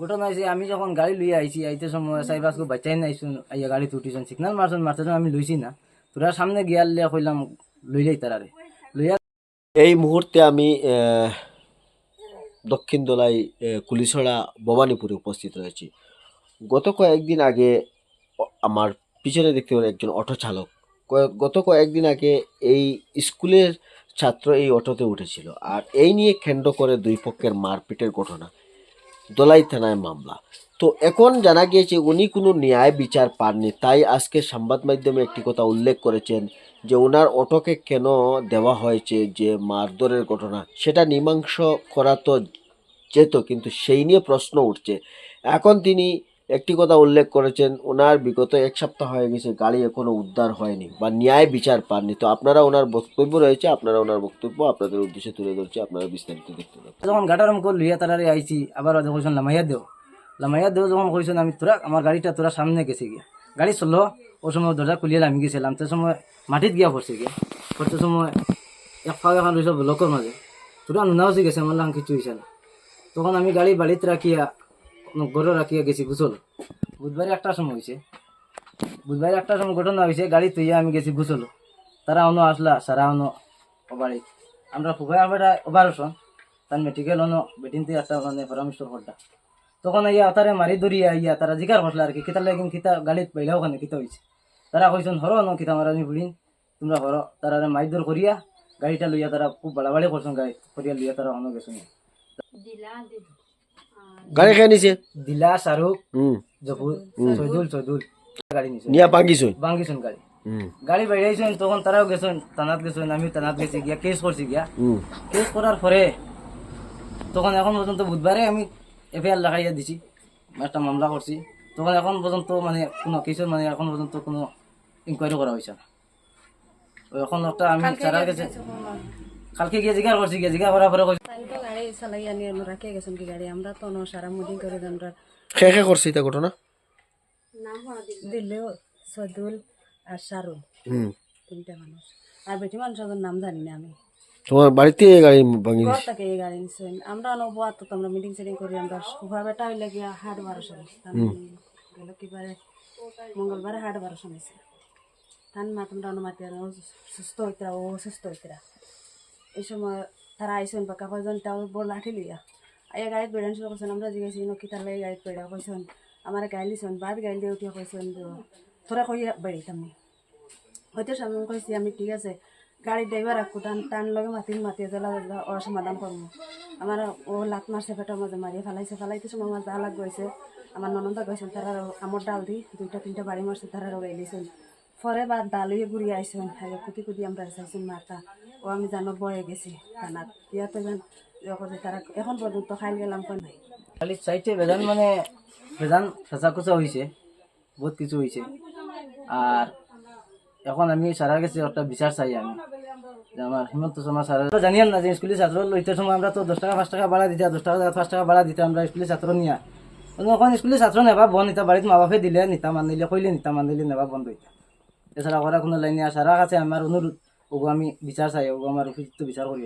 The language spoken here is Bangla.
ঘটনা হয়েছে আমি যখন গাড়ি লইয়া আইছি আইতে সময় সাইবাসকে বাচ্চাই নাইছুন আইয়া গাড়ি উঠিছুন সিগনাল মারছুন মারছুন আমি লইছি না। তোরা সামনে গিয়ার লিয়া কইলাম লইলেই তারারে লইয়া এই মুহূর্তে আমি দক্ষিণ দোলাই কুলিছড়া ভবানীপুরে উপস্থিত রয়েছি গত কয়েকদিন আগে আমার পিছনে দেখতে পারেন একজন অটো চালক। গত কয়েকদিন আগে এই স্কুলের ছাত্র এই অটোতে উঠেছিল। আর এই নিয়ে কেন্দ্র করে দুই পক্ষের মারপিটের ঘটনা। দোলাই থানায় মামলা। তো এখন জানা গিয়েছে উনি কোনো ন্যায় বিচার পাননি, তাই আজকে সংবাদ মাধ্যমে একটি কথা উল্লেখ করেছেন যে ওনার অটোকে কেন দেওয়া হয়েছে, যে মারধরের ঘটনা, সেটা মীমাংস করা তো যেত, কিন্তু সেই নিয়ে প্রশ্ন উঠছে। এখন তিনি একটি কথা উল্লেখ করেছেন, ওনার বিগত এক সপ্তাহ হয়ে গেছে, গাড়ি এখনও উদ্ধার হয়নি বা ন্যায় বিচার পাননি। তো আপনারা ওনার বক্তব্য রয়েছে, আপনারা ওনার বক্তব্য আপনাদের উদ্দেশ্যে তুলে ধরছে, আপনারা বিস্তারিত দেখতে পাবেন যখন গাটারম কর লইয়া তারারে আইছি আবার কইছেন লামাইয়া দেও লামাইয়া দেও যখন কইছেন আমি তোরা, আমার গাড়িটা তোরা সামনে গেছে গিয়া। গাড়ি চলল, ও সময় দরজা খুলিয়ে আমি গেছিলাম সে সময় মাটিত গিয়া পড়ছে গিয়া। পড়তে সময় এক ফাও এখন রয়েছে ব্লকের মাঝে তোরা নুনাওসি গেছে আমার কিছু হয়েছে না। তখন আমি গাড়ি বাড়িতে রাখিয়া ঘরে রাখিয়া গেছি গুছল বুধবারে একটা সময় হয়েছে বুধবারে একটা সময় ঘটনা হয়েছে গাড়ি তুইয়া আমি গেছি গুছল তারা অন্য আসলা, সারা অন্য বাড়ি আমরা ফুফাই আমরা অপারেশন, তার মেডিকেল অন্য বেটিনতে একটা মানে পরামর্শ করটা তখন ইয়া তারে মারি ধরিয়া ইয়া তারা জিকার করলা আর কি কিতা লাগিন কিতা গাড়িত পাইলাও ওখানে, কিতা হয়েছে তারা কইছেন, হরো ন কিতা মারানি বুড়িন, তোমরা হরো। তারা মাইদর করিয়া গাড়িটা লইয়া তারা খুব বাড়াবাড়ি করছেন গাড়ি করিয়া লইয়া তারা অন্য গেছেন। গাড়ি খেয়ে নিছে? দিলা শাহরুখ হুম সৈদুল সৈদুল গাড়ি নিছে। নিয়া ভাঙিছই বাঙ্গিছেন গাড়ি। গাড়ি বাইরেছেন তখন তারাও গেছেন তানাত গেছেন আমি তানাত গেছি গিয়া কেস করছি গিয়া। কেস করার পরে তখন এখন পর্যন্ত বুধবারে আমি এফআইআর লাগাইয়া দিছি একটা মামলা করছি তখন এখন পর্যন্ত মানে কোনো কেসের মানে এখন পর্যন্ত কোনো ইনকোয়ারি করা হয়েছে এখন একটা আমি গেছে কালকে গিয়ে জিজ্ঞাসা করছি গিয়ে জিজ্ঞাসা করার পরে কইছে তাই তো গাড়ি চালাই আনি আমরা রাখে গেছেন কি গাড়ি? আমরা তো ন সারা মুদিন করে আমরা খেয়ে খেয়ে করছে এটা ঘটনা? দিল্লেও সদুল আর শারুল। হুম। তিনটা মানুষ। আর বেটি মানুষের নাম জানি না আমি। তোমার বাড়িতে এই গাড়ি ভাঙি থেকে এই গাড়ি নিছেন। আমরা নবুয়া তো আমরা মিটিং সিটিং করি আমরা সুফা বেটা হইলে গিয়া হাট বারোশো গেল কিবারে মঙ্গলবারে হাট বারোশো নিছে। তান মা তোমরা অনুমাতি সুস্থ হইতরা ও সুস্থ হইতরা এই সময় তারা আইসেন বা কাগজন তাও বড় লাঠি লিয়া আয়া গাড়িত বেড়ান শুরু করছেন আমরা জিজ্ঞাসি ন কিতার লাগে গাড়িত বেড়া কইছেন আমার গাড়ি লিছেন বাদ গাড়ি দিয়ে উঠিয়া কইছেন যে তোরা কই বেড়ি তুমি হয়তো সামনে কইছি আমি ঠিক আছে। গাড়ি ড্রাইভার রাখো টান টান লগে মাতি মাতি জ্বলা ওরা সমাধান করব আমার ও লাত মারছে পেটের মাঝে মারিয়ে ফেলাইছে ফেলাইতে সময় আমার যা লাগ গেছে আমার ননন্দা গেছেন তারা আমার ডাল দি, দুইটা, তিনটা বাড়ি মারছে তারা রয়ে গেছেন পরে বা ডাল হয়ে ঘুরিয়ে আইসেন আগে কুটি কুটি আমরা চাইছেন মারতা ও আমি জানো বয়ে গেছি থানাত। ইয়াতে যেন তারা এখন পর্যন্ত খাইল গেলাম কই নাই। খালি সাইডে বেজান মানে বেজান ফেঁচা কুচা হয়েছে বহুত কিছু হয়েছে আর এখন আমি সারা গেছে একটা বিচার চাই আমি। আমার হিমন্ত শর্মা স্যার জানিয়ান না যে স্কুলের ছাত্র লইতে সময় আমরা তো দশ টাকা, পাঁচ টাকা ভাড়া দিতাম দশ টাকা পাঁচ টাকা ভাড়া দিতাম আমরা স্কুলের ছাত্র নিয়া। এখন স্কুলের ছাত্র নেবা বন্ধ নিতা বাড়িতে মা বাপে দিলে, নিতা মানিলে, কইলে নিতা মানিলে, নেবা বন্ধ হইতা। এছাড়া করা কোনো লাইনে আসার আছে, আমার অনুরোধ, ওগো আমি বিচার চাই, ওগো আমার উপযুক্ত বিচার করি